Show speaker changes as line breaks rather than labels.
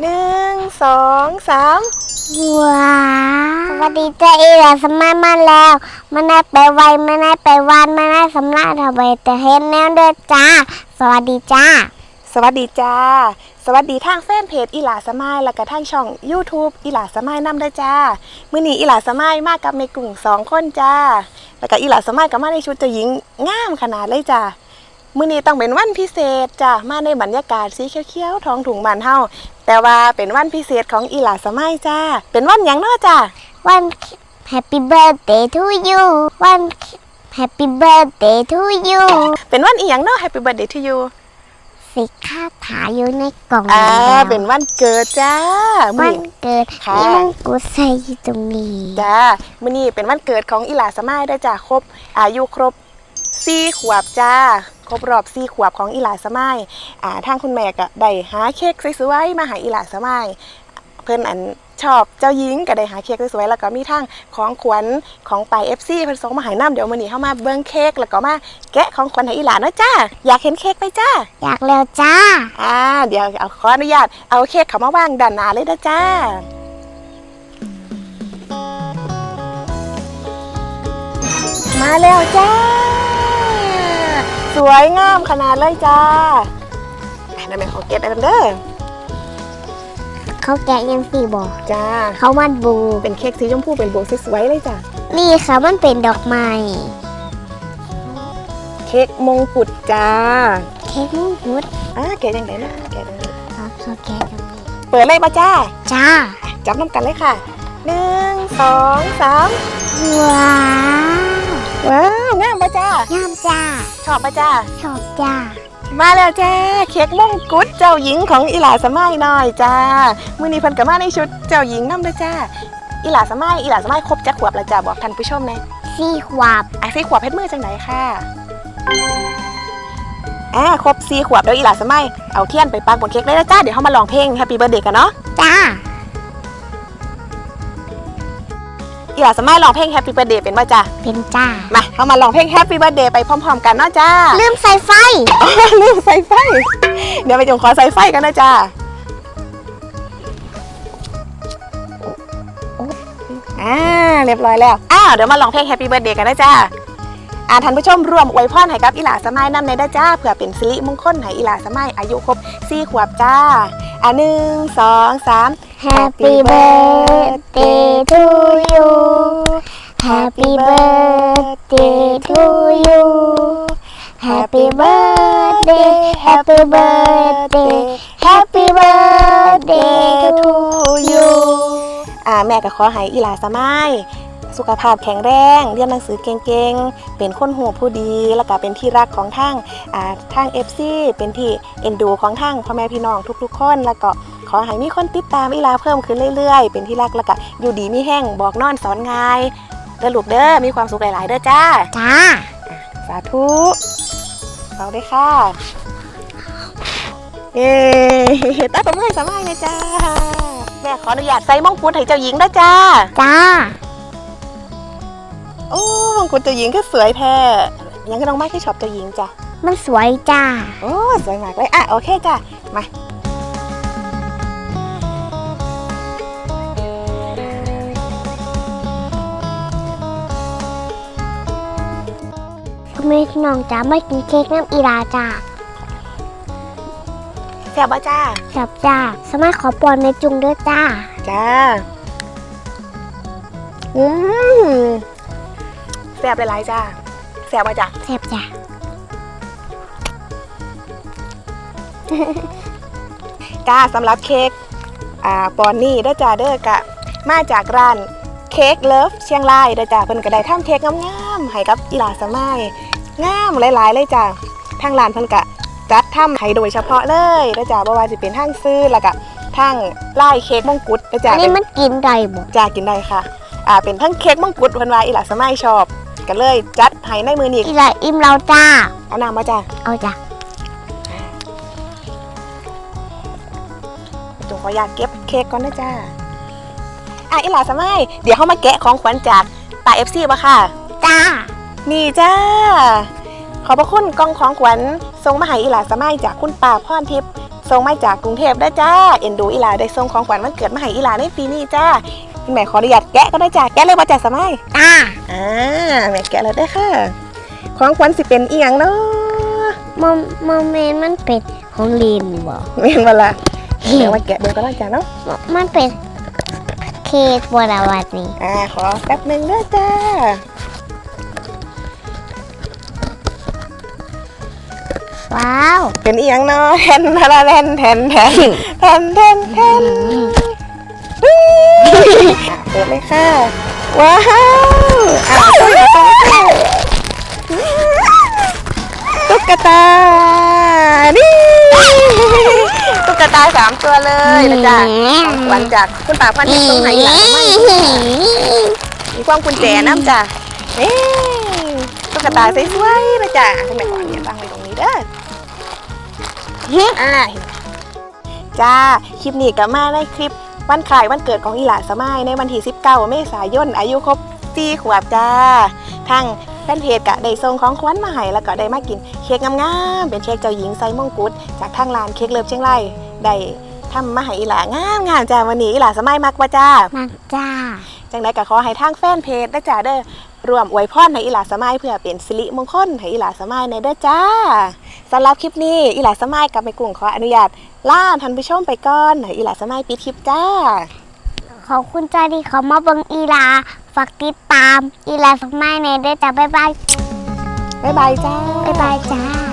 หนึ่งสองสาม
ว้าวสวัสดีจ้าอีหลาสมัยมาแล้ว มันได้ไปไวมันได้ไปวานมันได้สำลักทำไมแต่เห็นแนวเด้อจ้า สวัสดีจ้า
สวัสดีจ้า สวัสดีทางแฟนเพจอีหลาสมายแล้วก็ทางช่อง YouTube อีหลาสมายนำได้จ้า มื้อนี้อีหลาสมายมากับในกลุ่มสองคนจ้า แล้วก็อีหลาสมายก็มาในชุดเจ้าหญิงงามขนาดเลยจ้า มื้อนี้ต้องเป็นวันพิเศษจ้ามาในบรรยากาศสีเขียวๆท้องถุงบ้านเฮาแต่ว่าเป็นวันพิเศษของอีหลาสมายจ้า เป็นวันหยังเนาะจ้า
วัน Happy birthday to you วัน Happy birthday to you
เป็นวันอีหยังเนาะ Happy birthday to you
สิคาถาอยู่ในกล่อง
อ่า
แล้ว
เป็นวันเกิดจ้า
วั
มื้อ
น
นี้
เกิด
ค่ะ
นี่มันกูใส่อยู่ตรงนี้
จ้ามื้อนี้เป็นวันเกิดของอีหลาสมายได้อจ้าครบ อายุครบสี่ขวบจ้า ครบรอบสี่ขวบของอีหลาสมายอ่าทางคุณแม่ก็ได้หาเค้กสวยๆมาให้อีหลาสมายเพิ่นอันชอบเจ้าหญิงก็ได้หาเค้กสวยๆแล้วก็มีทั้งของขวัญของไป FC เพิ่นส่งมาให้น้ำเดี๋ยวมื้อนี้เฮามาเบิ่งเค้กแล้วก็มาแกะของขวัญให้อีหลาเนาะจ้าอยากเห็นเค้กไหมจ้า
อยากแล้วจ้า
อ่าเดี๋ยวเอาขออนุญาตเอาเค้กเขามาวางด้านหน้าเลยนะจ้ามาแล้วจ้า สวยงามขนาดเลยจ้าอะนั่นเป็นของเก็ตอันเด้อ
เขาแกะยังสี่บอก
จ้า
เขามันบู
เป็นเค้กสีชมพูเป็นโบว์สวยๆเลยจ้า
นี่ค่ะมันเป็นดอกไม้
เค้กมงกุฎจ้า
เค้กมุ้งพุด
อ่าแกะยังไงนะแกะยังไง
ครับเขาแกะตรงนี้
เปิดเลยปะจ้า
จ้า
จับน้ำกันเลยค่ะหนึ่งสองสาม
ว้าว
ว้าวงามปะ จ้า
งามจ้า
ชอบปะจ้า
ชอบจ้า
มาแล้วจ้าเค้กมงกุฎเจ้าหญิงของอีหลาสมัยหน่อยจ้ามื้อนี้เพิ่นก็มาในชุดเจ้าหญิงนำด้วยจ้าอีหลาสมัยอีหลาสมัยครบจักขวบแล้วจ้าบอกท่านผู้ชมแหน่
สี่ขวบ
อะสี่ขวบเพชรมือจังไหนค่ะอ่าครบสี่ขวบแล้วอีหลาสมัยเอาเทียนไปปักบนเค้กได้แล้วจ้าเดี๋ยวเฮามาลองเพลง Happy Birthday กันเนาะ
จ้า
อีหลาสมัยลองเพลง Happy Birthday เป็นบ่จ้า
เป็นจ้า
มาเฮามาลองเพลง Happy Birthday ไปพร้อม ๆ กันเนาะจ้า
ลืมใส่ไฟ
ลืมใส่ไฟ เดี๋ยวไปจงขอใส่ไฟกันนะจ้าอ่าเรียบร้อยแล้วอ้าวเดี๋ยวมาลองเพลง Happy Birthday กันนะจ้าอ่าท่านผู้ชมร่วมอวยพรให้กับอีหลาสมัยนำในได้จ้าเพื่อเป็นสิริมงคลให้อีหลาสมัยอายุครบ4ขวบจ้า อ่าหนึ่งสองสาม
Happy birthday to you Happy birthday to you Happy birthday Happy birthday Happy birthday to you
อ่าแม่ก็ขอให้อีหลาสมัย สุขภาพแข็งแรง เรียนหนังสือเก่งๆ เป็นคนหูผู้ดี แล้วก็เป็นที่รักของทางอ่าทาง FC เป็นที่เอ็นดูของทางพ่อแม่พี่น้องทุกๆคนแล้วก็ขอให้มีคนติดตามอีหลาเพิ่มขึ้นเรื่อยๆ เป็นที่รักแล้วก็อยู่ดีมีแห้งบอกนอนสอนง่ายเด้อลูกเด้อมีความสุขหลายๆเด้อจ้า
จ้า
สาธุเราด้วยค่ะเย้ตาตบมือให้สมัยนะจ้าแม่ขออนุญาตใส่มงกุฎให้เจ้าหญิงนะจ้า
จ้า
โอ้มงกุฎเจ้าหญิงก็สวยแท้ยังก็น้องไม้ที่ชอบเจ้าหญิงจ้ะ
มันสวยจ้า
โอ้ สวยมากเลย อะ โอเคจ้ะ มา
คุณแม่พี่น้องจ้าไม่กินเค้กน้ำอีราจ้า
แซ่บป่ะจ้า
ครับจ้า สามารถขอปอนในจุงด้วยจ้า
จ้า อืมแซ่บหลายๆจ้าแซ่บป่ะจ้า
แซ่บจ้า
จ้าสำหรับเค้กอ่าปอนนี่เด้อจ้าเด้อกะ มาจากร้านเค้กเลิฟเชียงรายเด้อจ้าเพิ่นก็ได้ทำเค้กงามๆให้กับอีหลาสมัยงามหลายๆเลยจ้าทางร้านเพิ่นก็จัดทำให้โดยเฉพาะเลยเด้อจ้าบ่ว่าสิเป็นทางซื้อแล้วก็ทางลายเค้กมงกุฎเด้อจ้า
อันนี้
เป็น
มันกินได้บ่
จ้ากินได้ค่ะอ่าเป็นทั้งเค้กมงกุฎเพิ่นว่าอีหลาสมัยชอบ ก็เลยจัดให้ในมือนี้
อีราอิ่มเราจ้า
เอาน้ำมาจ้า
เอาจ้า
จงขออยากเก็บเค้กก่อนนะจ้าอะอีหลาสมัยเดี๋ยวเขามาแกะของขวัญจากตาเอฟซีป่ะค่ะ
จ้า
นี่จ้า ขอบพระคุณกล่องของขวัญทรงมาให้อีหลาสมัยจากคุณป่าพรทิพย์ส่งมาจากกรุงเทพได้จ้า เอ็นดูอีหลาได้ส่งของขวัญวันเกิดมาให้อีหลาในปีนี้จ้าพี่ แม่ขออนุญาตแกะก็ได้จ้าแกะเลยว่าจ้าสมัย
จ้า
อ่าแม่แกะแล้วได้อค่ะ ของขวัญสิเป็นอีหยังเนาะ
โมโมเมนต์มันเป็นของลินบ่
เมียนเวลาเดี๋ยวมาแกะเบิ่งก็ได้จ้าเนาะ
มันเป็นเค้กบรวัตนี่
อ่าขอแป๊บหนึงเด้อจ้า
ว้าว
เป็นอีหยังเนาะแทนทาราแทนแทนแทนแทนแทนแทนอะ เปิดเลยค่ะ ว้าวอ่าวใหญ่ตัวใหญ่ตุ๊กตา นี่ตุ๊กตาสามตัวเลยนะจ๊ะวัญจากคุณป่าพันธุ์ตรงไหนหลังไม่มีความกุญแจน้ำจ้ะนี่ตุ๊กตาสวยๆนะจ๊ะคุณแม่ขออนุญาตตั้งไว้ตรงนี้เด้ออ่าจ้า คลิปนี้ก็มาในคลิป วันคล้ายวันเกิดของอีหลาสมัยในวันที่ 19 เมษายน อายุครบ4ขวบจ้าทางแฟนเพจก็ได้ส่งของขวัญมาให้แล้วก็ได้มากินเค้กงามๆเป็นเค้กเจ้าหญิงไซมงกุฎจากทางร้านเค้กเลิฟเชียงรายได้ทำมาให้อีหลางามๆจ้าวันนี้อีหลาสมัยมักว่าจ้า
มาจ้า
จังไดก็ขอให้ทางแฟนเพจได้จ้าเด้อ รวมอวยพรให้อีหลาสมัยเพื่อเป็นสิริมงคลให้อีหลาสมัยในเด้อจ้าสำหรับคลิปนี้อีหลาสมัยกับแม่กุ้งขออนุญาตล่าท่านผู้ชมไปก่อนให้อีหลาสมัยปิดคลิปจ้า
ขอบคุณจ้าที่เขามาเบังอีลาฝากติดตามอีลาสักไม้ในด้วยจ้าบ๊ายบาย
บ๊ายบายจ้า
บ๊ายบายจ้า